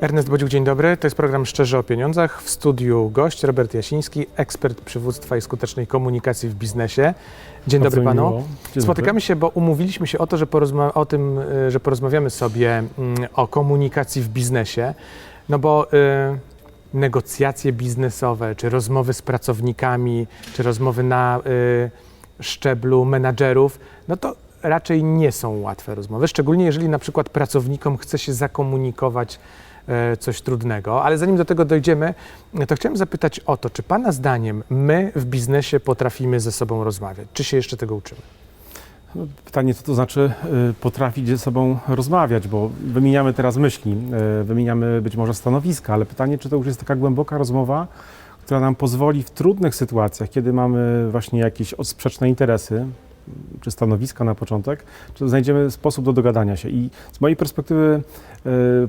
Ernest Bodziuk, dzień dobry. To jest program Szczerze o Pieniądzach. W studiu gość Robert Jasiński, ekspert przywództwa i skutecznej komunikacji w biznesie. Dzień Bardzo dobry panu. Dzień Spotykamy się, bo umówiliśmy się o to, że o tym, y, że porozmawiamy sobie mm, o komunikacji w biznesie, no bo y, negocjacje biznesowe, czy rozmowy z pracownikami, czy rozmowy na y, szczeblu menadżerów, no to raczej nie są łatwe rozmowy, szczególnie jeżeli na przykład pracownikom chce się zakomunikować e, coś trudnego. Ale zanim do tego dojdziemy, to chciałem zapytać o to, czy Pana zdaniem my w biznesie potrafimy ze sobą rozmawiać? Czy się jeszcze tego uczymy? No, Pytanie, co to znaczy y, potrafić ze sobą rozmawiać, bo wymieniamy teraz myśli, y, wymieniamy być może stanowiska, ale pytanie, czy to już jest taka głęboka rozmowa, która nam pozwoli w trudnych sytuacjach, kiedy mamy właśnie jakieś sprzeczne interesy, czy stanowiska na początek, czy znajdziemy sposób do dogadania się. I z mojej perspektywy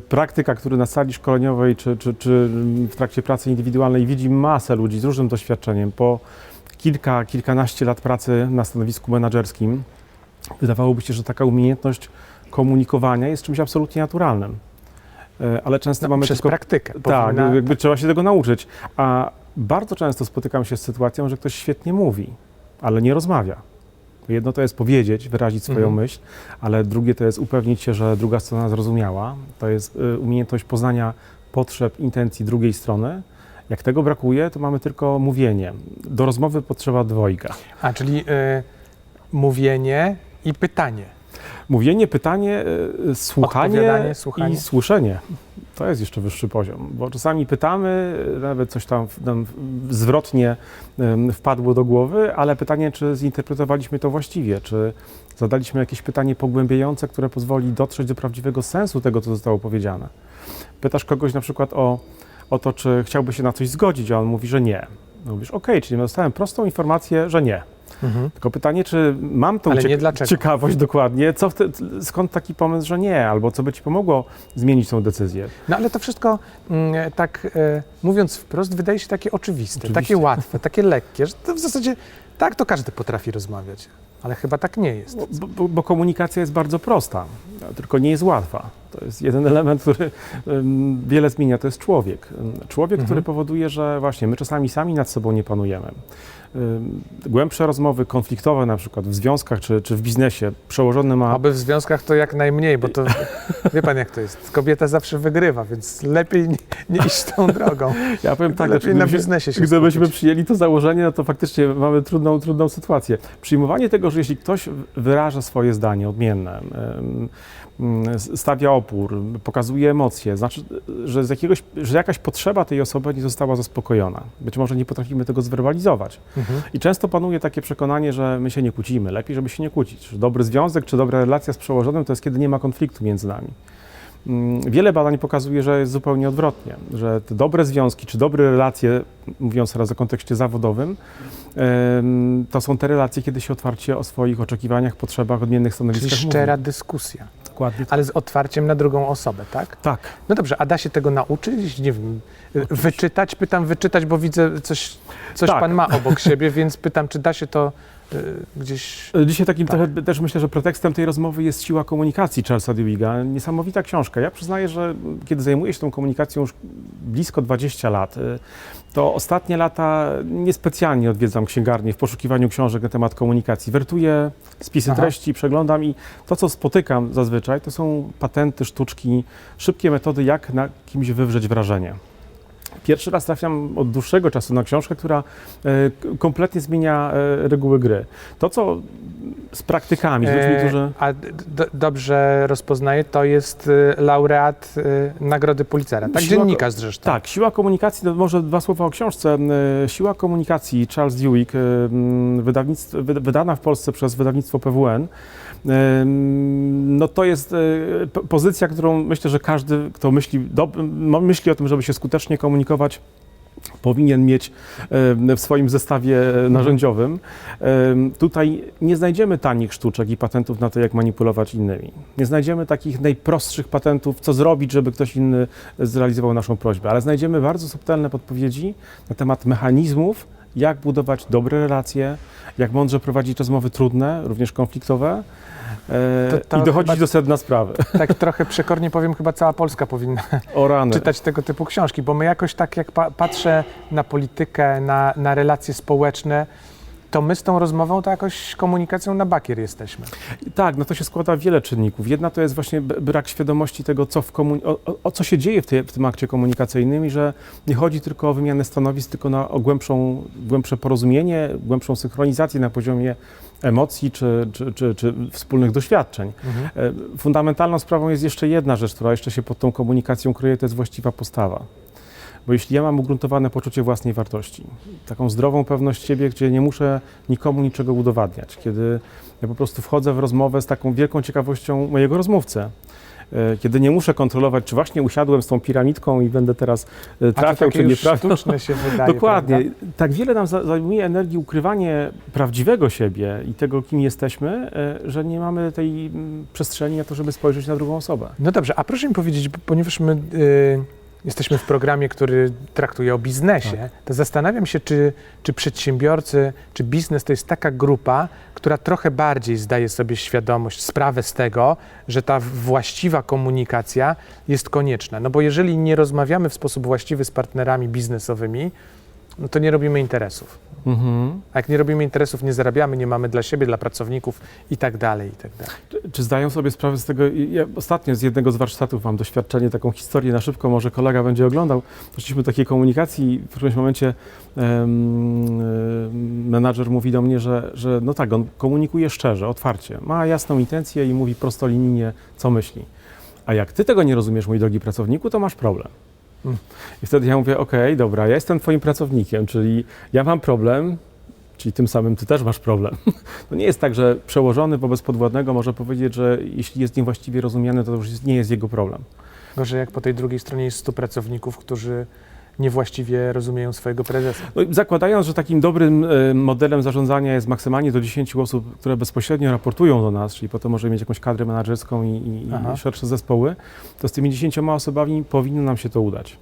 praktyka, który na sali szkoleniowej, czy, czy, czy w trakcie pracy indywidualnej widzi masę ludzi z różnym doświadczeniem, po kilka, kilkanaście lat pracy na stanowisku menedżerskim, wydawałoby się, że taka umiejętność komunikowania jest czymś absolutnie naturalnym. E, Ale często No, mamy przez tylko... praktykę. Tak, Powinna- jakby trzeba się tego nauczyć. A bardzo często spotykam się z sytuacją, że ktoś świetnie mówi, ale nie rozmawia. Jedno to jest powiedzieć, wyrazić swoją Mhm. myśl, ale drugie to jest upewnić się, że druga strona zrozumiała. To jest y, umiejętność poznania potrzeb, intencji drugiej strony. Jak tego brakuje, to mamy tylko mówienie. Do rozmowy potrzeba dwojga. A, czyli y, mówienie i pytanie. Mówienie, pytanie, y, słuchanie, słuchanie. i słyszenie. To jest jeszcze wyższy poziom, bo czasami pytamy, nawet coś tam zwrotnie wpadło do głowy, ale pytanie, czy zinterpretowaliśmy to właściwie, czy zadaliśmy jakieś pytanie pogłębiające, które pozwoli dotrzeć do prawdziwego sensu tego, co zostało powiedziane. Pytasz kogoś na przykład o, o to, czy chciałby się na coś zgodzić, a on mówi, że nie. No mówisz, okej, czyli dostałem prostą informację, że nie. Mhm. Tylko pytanie, czy mam tą dlaczego. ciekawość dokładnie, co wte- skąd taki pomysł, że nie, albo co by ci pomogło zmienić tą decyzję. No ale to wszystko, mm, tak e, mówiąc wprost, wydaje się takie oczywiste, Oczywiście. takie łatwe, takie lekkie, że to w zasadzie tak to każdy potrafi rozmawiać. Ale chyba tak nie jest. Bo, bo, bo komunikacja jest bardzo prosta, tylko nie jest łatwa. To jest jeden element, który wiele zmienia, to jest człowiek. Człowiek, Mhm. który powoduje, że właśnie my czasami sami nad sobą nie panujemy. Głębsze rozmowy konfliktowe na przykład w związkach czy, czy w biznesie przełożone ma Oby w związkach to jak najmniej, bo to wie pan jak to jest. Kobieta zawsze wygrywa, więc lepiej nie, nie iść tą drogą. Ja powiem tak, lepiej znaczy, na biznesie się Gdybyśmy skupić. przyjęli to założenie, no to faktycznie mamy trudną, trudną sytuację. Przyjmowanie tego, że jeśli ktoś wyraża swoje zdanie odmienne, stawia opór, pokazuje emocje, znaczy, że, z jakiegoś, że jakaś potrzeba tej osoby nie została zaspokojona. Być może nie potrafimy tego zwerbalizować. Mhm. I często panuje takie przekonanie, że my się nie kłócimy. Lepiej, żeby się nie kłócić. Że dobry związek czy dobra relacja z przełożonym to jest, kiedy nie ma konfliktu między nami. Mm, Wiele badań pokazuje, że jest zupełnie odwrotnie, że te dobre związki czy dobre relacje, mówiąc teraz o kontekście zawodowym, to są te relacje, kiedy się otwarcie o swoich oczekiwaniach, potrzebach, odmiennych Czyli stanowiskach szczera dyskusja, Dokładnie. ale z otwarciem na drugą osobę, tak? Tak. No dobrze, a da się tego nauczyć? Nie wiem, wyczytać? Pytam wyczytać, bo widzę coś, coś Tak. pan ma obok siebie, więc pytam, czy da się to y, gdzieś... Dzisiaj takim Tak. trochę też myślę, że pretekstem tej rozmowy jest siła komunikacji Charlesa Dewiga. Niesamowita książka. Ja przyznaję, że kiedy zajmuję się tą komunikacją już blisko 20 lat, y, to ostatnie lata niespecjalnie odwiedzam księgarnię w poszukiwaniu książek na temat komunikacji. Wertuję spisy Aha. treści, przeglądam i to, co spotykam zazwyczaj, to są patenty, sztuczki, szybkie metody, jak na kimś wywrzeć wrażenie. Pierwszy raz trafiam od dłuższego czasu na książkę, która e, kompletnie zmienia e, reguły gry. To, co z praktykami, z ludźmi, E, którzy... A dobrze rozpoznaję, to jest laureat Nagrody Pulitzera, tak? Siła Dziennikarz zresztą. Tak, siła komunikacji, może dwa słowa o książce. Siła komunikacji Charles mm, wydawnictw- wy- wydana w Polsce przez wydawnictwo PWN. No to jest e, pozycja, którą myślę, że każdy, kto myśli, do, myśli o tym, żeby się skutecznie komunikować, powinien mieć w swoim zestawie narzędziowym. E, Tutaj nie znajdziemy tanich sztuczek i patentów na to, jak manipulować innymi. Nie znajdziemy takich najprostszych patentów, co zrobić, żeby ktoś inny zrealizował naszą prośbę, ale znajdziemy bardzo subtelne podpowiedzi na temat mechanizmów jak budować dobre relacje, jak mądrze prowadzić rozmowy trudne, również konfliktowe e, To- to i dochodzić chyba- do sedna sprawy. Tak trochę przekornie powiem, chyba cała Polska powinna czytać tego typu książki, bo my jakoś tak jak pa patrzę na politykę, na, na relacje społeczne, to my z tą rozmową to jakoś komunikacją na bakier jesteśmy. Tak, no to się składa wiele czynników. Jedna to jest właśnie brak świadomości tego, co w komun- o, o, o co się dzieje w, tej, w tym akcie komunikacyjnym i że nie chodzi tylko o wymianę stanowisk, tylko na, o głębszą, głębsze porozumienie, głębszą synchronizację na poziomie emocji czy, czy, czy, czy wspólnych doświadczeń. Mhm. E, Fundamentalną sprawą jest jeszcze jedna rzecz, która jeszcze się pod tą komunikacją kryje, to jest właściwa postawa. Bo jeśli ja mam ugruntowane poczucie własnej wartości, taką zdrową pewność siebie, gdzie nie muszę nikomu niczego udowadniać, kiedy ja po prostu wchodzę w rozmowę z taką wielką ciekawością mojego rozmówcę, e, kiedy nie muszę kontrolować, czy właśnie usiadłem z tą piramidką i będę teraz e, trafiał, czy nie trafiał. sztuczne się wydaje. Dokładnie. prawda? Tak wiele nam za- zajmuje energii ukrywanie prawdziwego siebie i tego, kim jesteśmy, e, że nie mamy tej mm, przestrzeni na to, żeby spojrzeć na drugą osobę. No dobrze, a proszę mi powiedzieć, ponieważ my y, jesteśmy w programie, który traktuje o biznesie, Tak. to zastanawiam się, czy, czy przedsiębiorcy, czy biznes to jest taka grupa, która trochę bardziej zdaje sobie świadomość, sprawę z tego, że ta właściwa komunikacja jest konieczna. No bo jeżeli nie rozmawiamy w sposób właściwy z partnerami biznesowymi, no to nie robimy interesów. Mhm. A jak nie robimy interesów, nie zarabiamy, nie mamy dla siebie, dla pracowników i tak dalej, i tak dalej. Czy, czy zdają sobie sprawę z tego? Ja ostatnio z jednego z warsztatów mam doświadczenie, taką historię na szybko, może kolega będzie oglądał. Poszliśmy do takiej komunikacji i w którymś momencie em, menadżer mówi do mnie, że, że no tak, on komunikuje szczerze, otwarcie, ma jasną intencję i mówi prostolinijnie, co myśli. A jak ty tego nie rozumiesz, mój drogi pracowniku, to masz problem. I wtedy ja mówię, okej, dobra, ja jestem twoim pracownikiem, czyli ja mam problem, czyli tym samym ty też masz problem. To nie jest tak, że przełożony wobec podwładnego może powiedzieć, że jeśli jest niewłaściwie rozumiany, to już nie jest jego problem. Gorzej jak po tej drugiej stronie jest 100 pracowników, którzy niewłaściwie rozumieją swojego prezesa. No, zakładając, że takim dobrym e, modelem zarządzania jest maksymalnie do 10 osób, które bezpośrednio raportują do nas, czyli potem możemy mieć jakąś kadrę menedżerską i, i, i szersze zespoły, to z tymi 10 osobami powinno nam się to udać.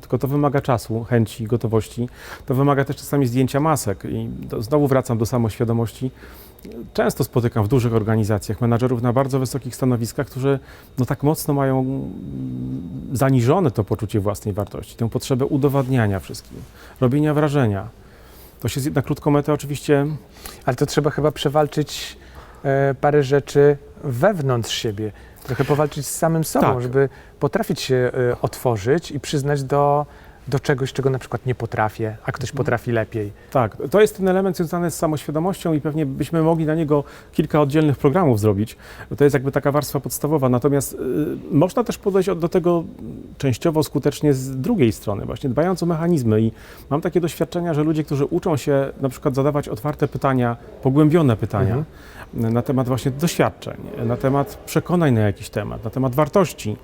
Tylko to wymaga czasu, chęci, gotowości. To wymaga też czasami zdjęcia masek. I do, znowu wracam do samoświadomości. Często spotykam w dużych organizacjach menadżerów na bardzo wysokich stanowiskach, którzy no, tak mocno mają zaniżone to poczucie własnej wartości, tę potrzebę udowadniania wszystkim, robienia wrażenia. To się na krótką metę oczywiście Ale to trzeba chyba przewalczyć e, parę rzeczy wewnątrz siebie. Trochę powalczyć z samym sobą, Tak. żeby potrafić się e, otworzyć i przyznać do, do czegoś, czego na przykład nie potrafię, a ktoś potrafi lepiej. Tak, to jest ten element związany z samoświadomością i pewnie byśmy mogli na niego kilka oddzielnych programów zrobić. To jest jakby taka warstwa podstawowa. Natomiast y, można też podejść od- do tego częściowo skutecznie z drugiej strony, właśnie dbając o mechanizmy. I mam takie doświadczenia, że ludzie, którzy uczą się na przykład zadawać otwarte pytania, pogłębione pytania na temat właśnie doświadczeń, na temat przekonań na jakiś temat, na temat wartości,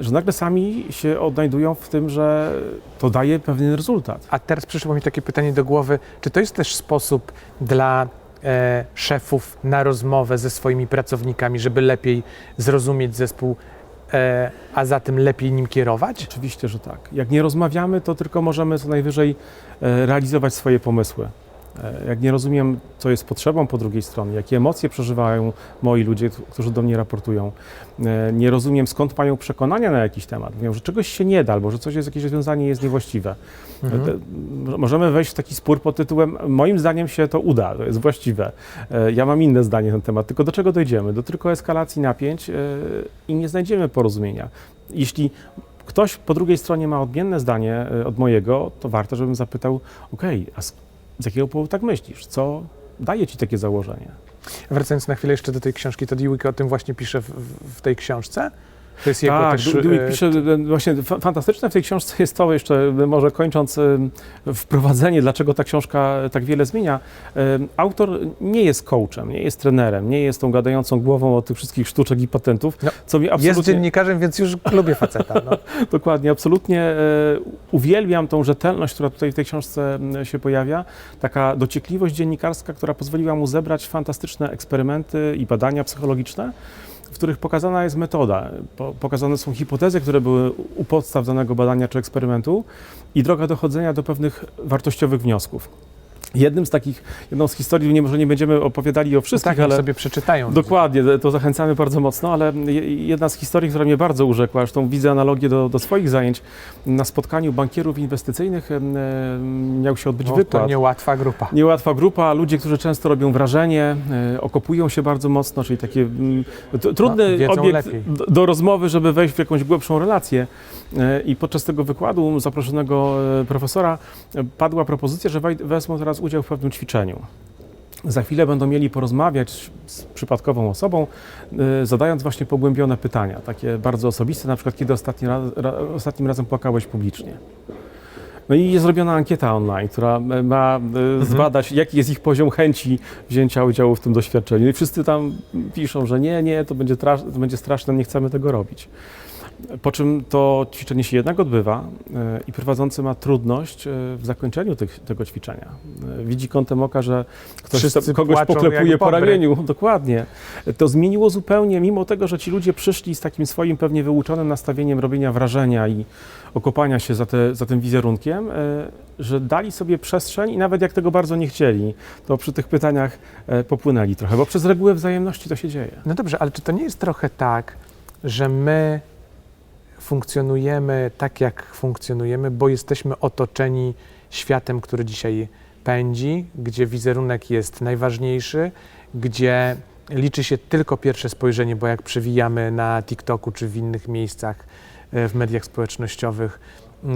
że nagle sami się odnajdują w tym, że to daje pewien rezultat. A teraz przyszło mi takie pytanie do głowy, czy to jest też sposób dla e, szefów na rozmowę ze swoimi pracownikami, żeby lepiej zrozumieć zespół, e, a zatem lepiej nim kierować? Oczywiście, że tak. Jak nie rozmawiamy, to tylko możemy co najwyżej e, realizować swoje pomysły. E, Jak nie rozumiem, co jest potrzebą po drugiej stronie, jakie emocje przeżywają moi ludzie, którzy do mnie raportują, e, nie rozumiem, skąd mają przekonania na jakiś temat, mówią, że czegoś się nie da, albo że coś jest, jakieś rozwiązanie jest niewłaściwe. Mhm. Te- m- Możemy wejść w taki spór pod tytułem, moim zdaniem się to uda, to jest właściwe. E, Ja mam inne zdanie na ten temat, tylko do czego dojdziemy? Do tylko eskalacji napięć e, i nie znajdziemy porozumienia. Jeśli ktoś po drugiej stronie ma odmienne zdanie e, od mojego, to warto, żebym zapytał, okej, a z, jakiego powodu tak myślisz? Co daje ci takie założenie? Wracając na chwilę jeszcze do tej książki, to Dewey o tym właśnie pisze w- w tej książce? To jest jego tak, też... E, pisze, właśnie fa- fantastyczne w tej książce jest to, jeszcze e, może kończąc e, wprowadzenie, dlaczego ta książka tak wiele zmienia. Autor nie jest coachem, nie jest trenerem, nie jest tą gadającą głową od tych wszystkich sztuczek i patentów, No, co mi Jest absolutnie... dziennikarzem, więc już lubię faceta. No. Dokładnie, absolutnie uwielbiam tą rzetelność, która tutaj w tej książce się pojawia. Taka dociekliwość dziennikarska, która pozwoliła mu zebrać fantastyczne eksperymenty i badania psychologiczne, w których pokazana jest metoda, po, pokazane są hipotezy, które były u podstaw danego badania czy eksperymentu i droga dochodzenia do pewnych wartościowych wniosków. Jednym z takich, jedną z historii, nie, może nie będziemy opowiadali o No wszystkich, tak, ale sobie przeczytają. Dokładnie, to zachęcamy bardzo mocno, ale je- jedna z historii, która mnie bardzo urzekła, zresztą widzę analogię do, do swoich zajęć, na spotkaniu bankierów inwestycyjnych miał się odbyć No, wykład. to niełatwa grupa. Niełatwa grupa, ludzie, którzy często robią wrażenie, e, okopują się bardzo mocno, czyli takie mm, trudny No, obiekt do, do rozmowy, żeby wejść w jakąś głębszą relację. E, I podczas tego wykładu zaproszonego e, profesora padła propozycja, że wezmą teraz udział w pewnym ćwiczeniu. Za chwilę będą mieli porozmawiać z przypadkową osobą, e, zadając właśnie pogłębione pytania, takie bardzo osobiste, na przykład kiedy ostatni raz, ra, ostatnim razem płakałeś publicznie. No i jest zrobiona ankieta online, która ma e, zbadać, jaki jest ich poziom chęci wzięcia udziału w tym doświadczeniu. I wszyscy tam piszą, że nie, nie, to będzie, to będzie straszne, nie chcemy tego robić. Po czym to ćwiczenie się jednak odbywa e, i prowadzący ma trudność e, w zakończeniu tych, tego ćwiczenia. E, Widzi kątem oka, że ktoś Wszyscy kogoś poklepuje po ramieniu. Dokładnie. To zmieniło zupełnie, mimo tego, że ci ludzie przyszli z takim swoim pewnie wyuczonym nastawieniem robienia wrażenia i okopania się za, te, za tym wizerunkiem, że dali sobie przestrzeń i nawet jak tego bardzo nie chcieli, to przy tych pytaniach popłynęli trochę, bo przez regułę wzajemności to się dzieje. No dobrze, ale czy to nie jest trochę tak, że my funkcjonujemy tak, jak funkcjonujemy, bo jesteśmy otoczeni światem, który dzisiaj pędzi, gdzie wizerunek jest najważniejszy, gdzie liczy się tylko pierwsze spojrzenie, bo jak przewijamy na TikToku czy w innych miejscach e, w mediach społecznościowych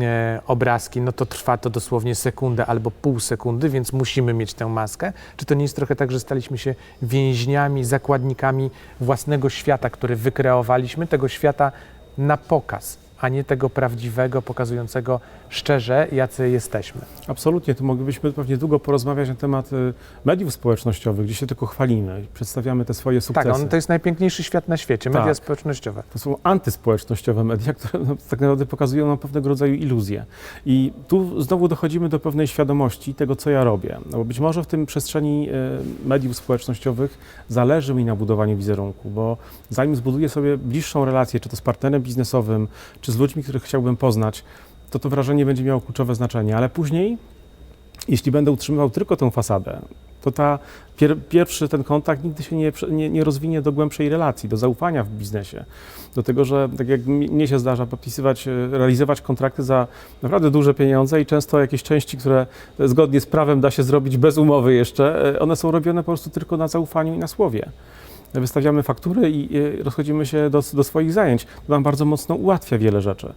e, obrazki, no to trwa to dosłownie sekundę albo pół sekundy, więc musimy mieć tę maskę. Czy to nie jest trochę tak, że staliśmy się więźniami, zakładnikami własnego świata, który wykreowaliśmy, tego świata na pokaz, a nie tego prawdziwego, pokazującego szczerze, jacy jesteśmy? Absolutnie, tu moglibyśmy pewnie długo porozmawiać na temat y, mediów społecznościowych, gdzie się tylko chwalimy, przedstawiamy te swoje sukcesy. Tak, on, to jest najpiękniejszy świat na świecie, media Tak. społecznościowe. To są antyspołecznościowe media, które no, tak naprawdę pokazują nam pewnego rodzaju iluzje. I tu znowu dochodzimy do pewnej świadomości tego, co ja robię. No bo być może w tym przestrzeni e, mediów społecznościowych zależy mi na budowaniu wizerunku, bo zanim zbuduję sobie bliższą relację, czy to z partnerem biznesowym, czy z ludźmi, których chciałbym poznać, to to wrażenie będzie miało kluczowe znaczenie. Ale później, jeśli będę utrzymywał tylko tę fasadę, to ta pier, pierwszy ten kontakt nigdy się nie, nie, nie rozwinie do głębszej relacji, do zaufania w biznesie. Do tego, że tak jak mnie się zdarza podpisywać, e, realizować kontrakty za naprawdę duże pieniądze i często jakieś części, które zgodnie z prawem da się zrobić bez umowy jeszcze, e, one są robione po prostu tylko na zaufaniu i na słowie. Wystawiamy faktury i e, rozchodzimy się do, do swoich zajęć. To nam bardzo mocno ułatwia wiele rzeczy.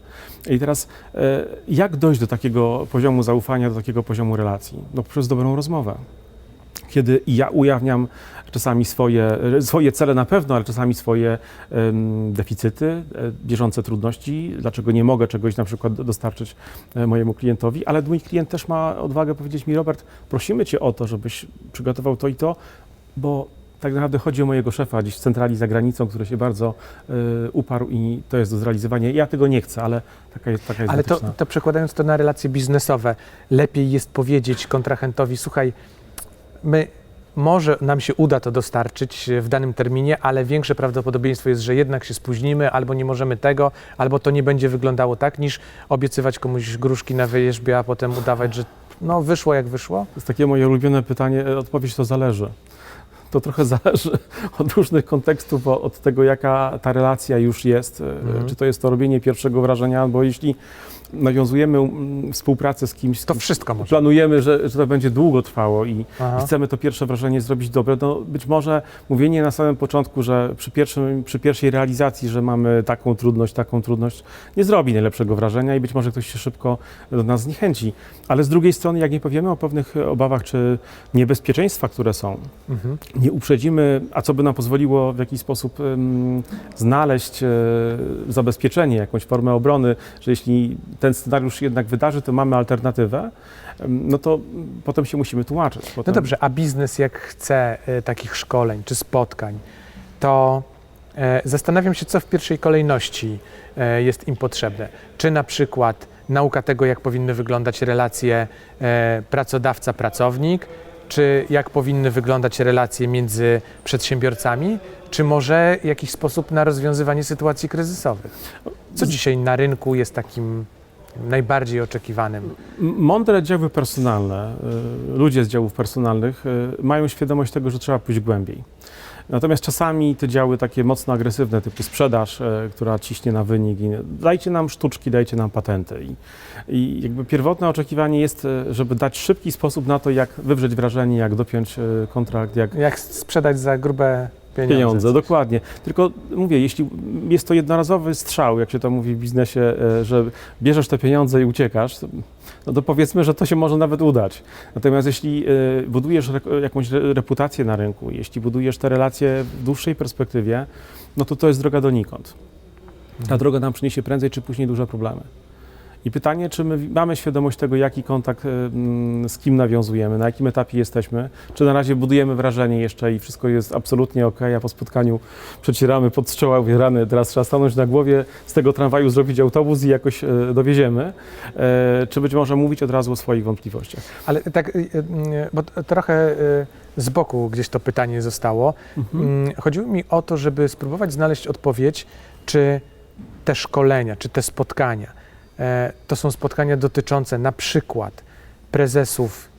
I teraz e, jak dojść do takiego poziomu zaufania, do takiego poziomu relacji? No przez dobrą rozmowę kiedy ja ujawniam czasami swoje, swoje cele na pewno, ale czasami swoje deficyty, e, bieżące trudności, dlaczego nie mogę czegoś na przykład dostarczyć e, mojemu klientowi, ale mój klient też ma odwagę powiedzieć mi, Robert, prosimy Cię o to, żebyś przygotował to i to, bo tak naprawdę chodzi o mojego szefa gdzieś w centrali za granicą, który się bardzo e, uparł i to jest do zrealizowania. Ja tego nie chcę, ale taka jest, taka jest Ale to, to przekładając to na relacje biznesowe, lepiej jest powiedzieć kontrahentowi, słuchaj, my może nam się uda to dostarczyć w danym terminie, ale większe prawdopodobieństwo jest, że jednak się spóźnimy, albo nie możemy tego, albo to nie będzie wyglądało tak, niż obiecywać komuś gruszki na wyjeżdżbie, a potem udawać, że no wyszło jak wyszło. To jest takie moje ulubione pytanie. E, Odpowiedź to zależy. To trochę zależy od różnych kontekstów, bo od tego, jaka ta relacja już jest. Mhm. Czy to jest to robienie pierwszego wrażenia, bo jeśli nawiązujemy mm, współpracę z kimś, z To wszystko może. planujemy, że, że to będzie długo trwało i Aha. chcemy to pierwsze wrażenie zrobić dobre, no być może mówienie na samym początku, że przy, pierwszym, przy pierwszej realizacji, że mamy taką trudność, taką trudność, nie zrobi najlepszego wrażenia i być może ktoś się szybko do nas zniechęci. Ale z drugiej strony, jak nie powiemy o pewnych obawach czy niebezpieczeństwach, które są, Mhm. nie uprzedzimy, a co by nam pozwoliło w jakiś sposób em, znaleźć e, zabezpieczenie, jakąś formę obrony, że jeśli ten scenariusz jednak wydarzy, to mamy alternatywę, no to potem się musimy tłumaczyć. No Potem, dobrze, a biznes jak chce e, takich szkoleń czy spotkań, to e, zastanawiam się, co w pierwszej kolejności e, jest im potrzebne. Czy na przykład nauka tego, jak powinny wyglądać relacje pracodawca-pracownik, czy jak powinny wyglądać relacje między przedsiębiorcami, czy może jakiś sposób na rozwiązywanie sytuacji kryzysowych? Co dzisiaj na rynku jest takim najbardziej oczekiwanym? Mądre działy personalne, y, ludzie z działów personalnych y, mają świadomość tego, że trzeba pójść głębiej. Natomiast czasami te działy takie mocno agresywne, typu sprzedaż, y, która ciśnie na wynik, i dajcie nam sztuczki, dajcie nam patenty. I, I jakby pierwotne oczekiwanie jest, żeby dać szybki sposób na to, jak wywrzeć wrażenie, jak dopiąć kontrakt, jak Jak sprzedać za grube pieniądze? pieniądze, dokładnie. Tylko mówię, jeśli jest to jednorazowy strzał, jak się to mówi w biznesie, e, że bierzesz te pieniądze i uciekasz, no to powiedzmy, że to się może nawet udać. Natomiast jeśli e, budujesz jakąś re- reputację na rynku, jeśli budujesz te relacje w dłuższej perspektywie, no to to jest droga donikąd. Ta droga nam przyniesie prędzej czy później duże problemy. I pytanie, czy my mamy świadomość tego, jaki kontakt e, z kim nawiązujemy, na jakim etapie jesteśmy, czy na razie budujemy wrażenie jeszcze i wszystko jest absolutnie ok, a po spotkaniu przecieramy pod strzoła, mówię, rany, teraz trzeba stanąć na głowie, z tego tramwaju zrobić autobus i jakoś e, dowieziemy, e, czy być może mówić od razu o swoich wątpliwościach. Ale tak, bo trochę z boku gdzieś to pytanie zostało. Mm, Chodziło mi o to, żeby spróbować znaleźć odpowiedź, czy te szkolenia, czy te spotkania to są spotkania dotyczące na przykład prezesów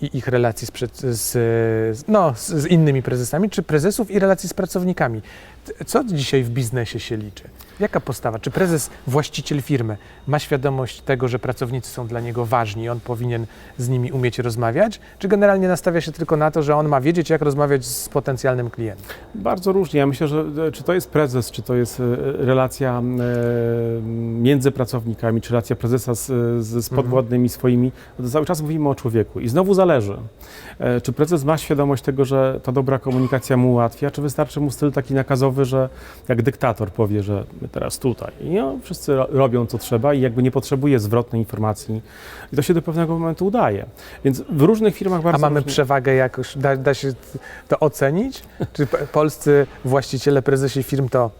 i ich relacji z, z, no, z innymi prezesami, czy prezesów i relacji z pracownikami. Co dzisiaj w biznesie się liczy? Jaka postawa? Czy prezes, właściciel firmy ma świadomość tego, że pracownicy są dla niego ważni i on powinien z nimi umieć rozmawiać? Czy generalnie nastawia się tylko na to, że on ma wiedzieć, jak rozmawiać z potencjalnym klientem? Bardzo różnie. Ja myślę, że e, czy to jest prezes, czy to jest e, relacja e, między pracownikami, czy relacja prezesa z, z, z podwładnymi swoimi, no to cały czas mówimy o człowieku. I znowu zależy, czy prezes ma świadomość tego, że ta dobra komunikacja mu ułatwia, czy wystarczy mu styl taki nakazowy, że jak dyktator powie, że my teraz tutaj. I no, wszyscy ro- robią co trzeba i jakby nie potrzebuje zwrotnej informacji. I to się do pewnego momentu udaje. Więc w różnych firmach bardzo A mamy różnie- przewagę jakoś, da, da się to ocenić? Czy polscy właściciele, prezesi firm to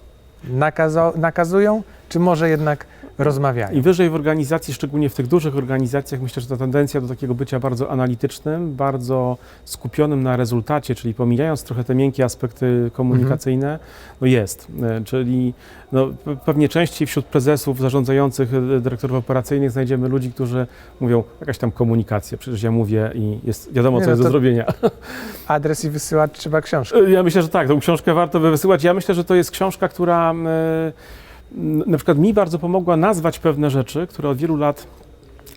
nakazują, czy może jednak rozmawiają? Im wyżej w organizacji, szczególnie w tych dużych organizacjach, myślę, że ta tendencja do takiego bycia bardzo analitycznym, bardzo skupionym na rezultacie, czyli pomijając trochę te miękkie aspekty komunikacyjne, no jest. E, Czyli no, pe- pewnie częściej wśród prezesów, zarządzających, e, dyrektorów operacyjnych znajdziemy ludzi, którzy mówią, jakaś tam komunikacja, przecież ja mówię i jest wiadomo, co no jest do zrobienia. Adres i wysyłać trzeba książkę. E, Ja myślę, że tak, tą książkę warto by wysyłać. Ja myślę, że to jest książka, która na przykład mi bardzo pomogła nazwać pewne rzeczy, które od wielu lat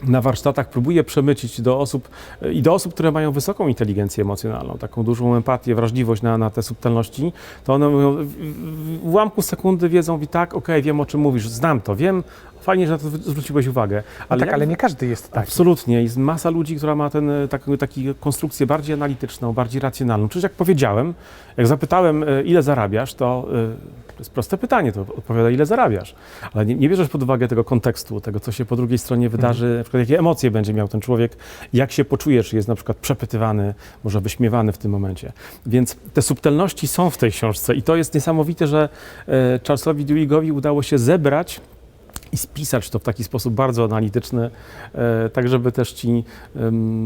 na warsztatach próbuję przemycić do osób e, i do osób, które mają wysoką inteligencję emocjonalną, taką dużą empatię, wrażliwość na, na te subtelności, to one mówią, w, w, ułamku sekundy wiedzą, i tak, okej, wiem o czym mówisz, znam to, wiem, fajnie, że na to zwróciłeś uwagę. Ale, tak, jak- ale nie każdy jest taki. Absolutnie. Jest masa ludzi, która ma ten, e, taką taki konstrukcję bardziej analityczną, bardziej racjonalną. Przecież jak powiedziałem, jak zapytałem, e, ile zarabiasz, to to jest proste pytanie, to odpowiada, ile zarabiasz. Ale nie, nie bierzesz pod uwagę tego kontekstu, tego, co się po drugiej stronie wydarzy, na przykład jakie emocje będzie miał ten człowiek, jak się poczuje, czy jest na przykład przepytywany, może wyśmiewany w tym momencie. Więc te subtelności są w tej książce i to jest niesamowite, że e, Charlesowi Dewigowi udało się zebrać i spisać to w taki sposób bardzo analityczny, e, tak żeby też ci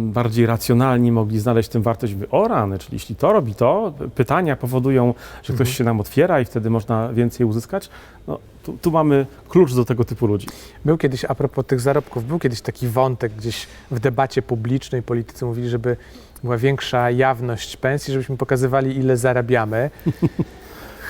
bardziej racjonalni mogli znaleźć tym wartość. O rany, czyli jeśli to robi to, pytania powodują, że ktoś się nam otwiera i wtedy można więcej uzyskać. No, tu, tu mamy klucz do tego typu ludzi. Był kiedyś, a propos tych zarobków, był kiedyś taki wątek gdzieś w debacie publicznej, politycy mówili, żeby była większa jawność pensji, żebyśmy pokazywali, ile zarabiamy.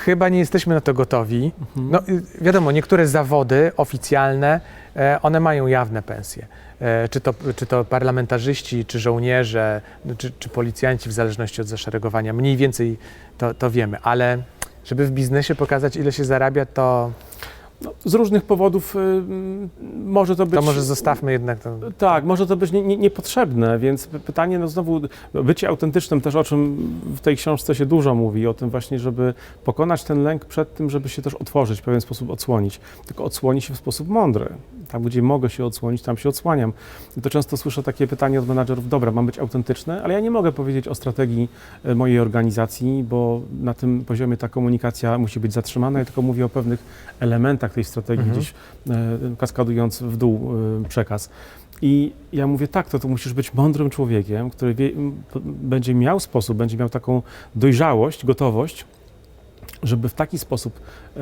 Chyba nie jesteśmy na to gotowi. No y, wiadomo, niektóre zawody oficjalne, e, one mają jawne pensje. E, Czy to, czy to parlamentarzyści, czy żołnierze, czy, czy policjanci, w zależności od zaszeregowania. Mniej więcej to, to wiemy, ale żeby w biznesie pokazać, ile się zarabia, to, No, z różnych powodów y, może to być... to może zostawmy jednak to. Tak, może to być nie, nie, niepotrzebne, więc py- pytanie, no znowu, bycie autentycznym też, o czym w tej książce się dużo mówi, o tym właśnie, żeby pokonać ten lęk przed tym, żeby się też otworzyć, w pewien sposób odsłonić. Tylko odsłoni się w sposób mądry. Tam, gdzie mogę się odsłonić, tam się odsłaniam. I to często słyszę takie pytanie od menadżerów, dobra, mam być autentyczny, ale ja nie mogę powiedzieć o strategii e, mojej organizacji, bo na tym poziomie ta komunikacja musi być zatrzymana. Ja tylko mówię o pewnych elementach ramach tej strategii Mhm. gdzieś e, kaskadując w dół e, przekaz. I ja mówię, tak, to, to musisz być mądrym człowiekiem, który wie, będzie miał sposób, będzie miał taką dojrzałość, gotowość, żeby w taki sposób e,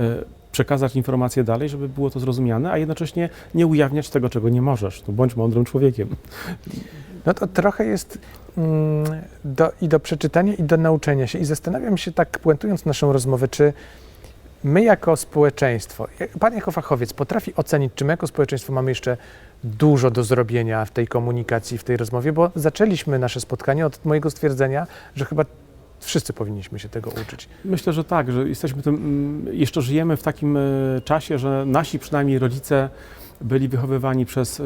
przekazać informacje dalej, żeby było to zrozumiane, a jednocześnie nie ujawniać tego, czego nie możesz. To bądź mądrym człowiekiem. No to trochę jest mm, do, i do przeczytania, i do nauczenia się. I zastanawiam się tak, puentując naszą rozmowę, czy my jako społeczeństwo, pan jako fachowiec potrafi ocenić, czy my jako społeczeństwo mamy jeszcze dużo do zrobienia w tej komunikacji, w tej rozmowie, bo zaczęliśmy nasze spotkanie od mojego stwierdzenia, że chyba wszyscy powinniśmy się tego uczyć. Myślę, że tak, że jesteśmy tym, mm, jeszcze żyjemy w takim e, czasie, że nasi przynajmniej rodzice byli wychowywani przez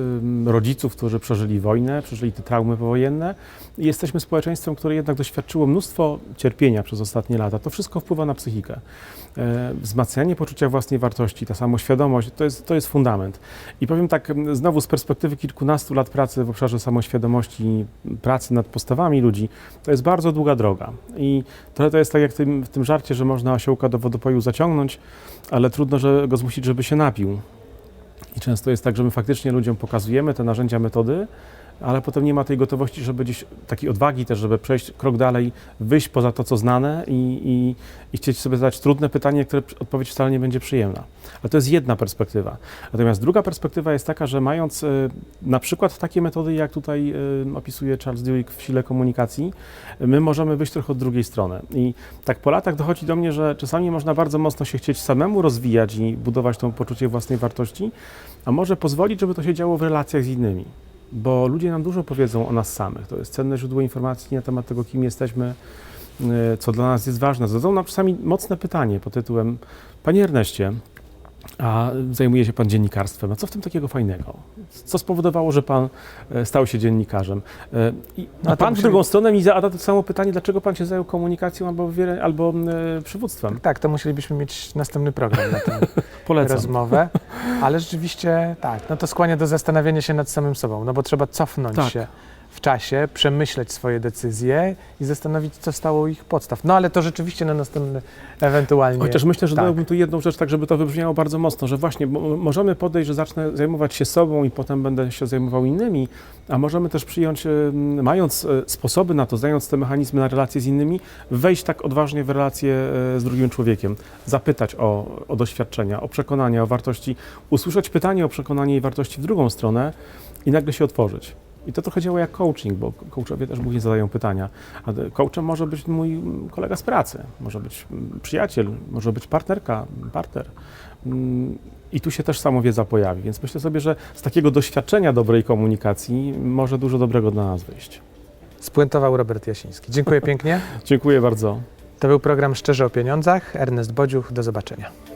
rodziców, którzy przeżyli wojnę, przeżyli te traumy powojenne i jesteśmy społeczeństwem, które jednak doświadczyło mnóstwo cierpienia przez ostatnie lata. To wszystko wpływa na psychikę. E, Wzmacnianie poczucia własnej wartości, ta samoświadomość, to jest, to jest fundament. I powiem tak, znowu z perspektywy kilkunastu lat pracy w obszarze samoświadomości, pracy nad postawami ludzi, to jest bardzo długa droga. I to jest tak jak w tym, w tym żarcie, że można osiołka do wodopoju zaciągnąć, ale trudno że go zmusić, żeby się napił. I często jest tak, że my faktycznie ludziom pokazujemy te narzędzia, metody, ale potem nie ma tej gotowości, żeby gdzieś takiej odwagi też, żeby przejść krok dalej, wyjść poza to, co znane i, i, i chcieć sobie zadać trudne pytanie, które odpowiedź wcale nie będzie przyjemna. Ale to jest jedna perspektywa. Natomiast druga perspektywa jest taka, że mając e, na przykład takie metody, jak tutaj e, opisuje Charles Duhigg w sile komunikacji, my możemy wyjść trochę od drugiej strony. I tak po latach dochodzi do mnie, że czasami można bardzo mocno się chcieć samemu rozwijać i budować to poczucie własnej wartości, a może pozwolić, żeby to się działo w relacjach z innymi. Bo ludzie nam dużo powiedzą o nas samych. To jest cenne źródło informacji na temat tego, kim jesteśmy, y, co dla nas jest ważne. Zadadzą nam czasami mocne pytanie pod tytułem Panie Erneście, a zajmuje się Pan dziennikarstwem. A co w tym takiego fajnego? Co spowodowało, że Pan e, stał się dziennikarzem? E, I a to Pan w drugą stronę mi zada to samo pytanie, dlaczego Pan się zajął komunikacją albo, albo e, przywództwem? Tak, to musielibyśmy mieć następny program na tę rozmowę, ale rzeczywiście tak, no to skłania do zastanawiania się nad samym sobą, no bo trzeba cofnąć Tak. się w czasie, przemyśleć swoje decyzje i zastanowić, co stało ich podstaw. No ale to rzeczywiście na następny ewentualnie. Chociaż myślę, że tak. dodałbym tu jedną rzecz, tak żeby to wybrzmiało bardzo mocno, że właśnie mo- możemy podejść, że zacznę zajmować się sobą i potem będę się zajmował innymi, a możemy też przyjąć, mając e, sposoby na to, znając te mechanizmy na relacje z innymi, wejść tak odważnie w relacje e, z drugim człowiekiem, zapytać o, o doświadczenia, o przekonania, o wartości, usłyszeć pytanie o przekonanie i wartości w drugą stronę i nagle się otworzyć. I to trochę działa jak coaching, bo coachowie też głównie zadają pytania. A coachem może być mój kolega z pracy, może być przyjaciel, może być partnerka, partner. Mm, I tu się też samowiedza pojawi. Więc myślę sobie, że z takiego doświadczenia dobrej komunikacji może dużo dobrego dla nas wyjść. Spuentował Robert Jasiński. Dziękuję pięknie. Dziękuję bardzo. To był program Szczerze o Pieniądzach. Ernest Bodziuch, do zobaczenia.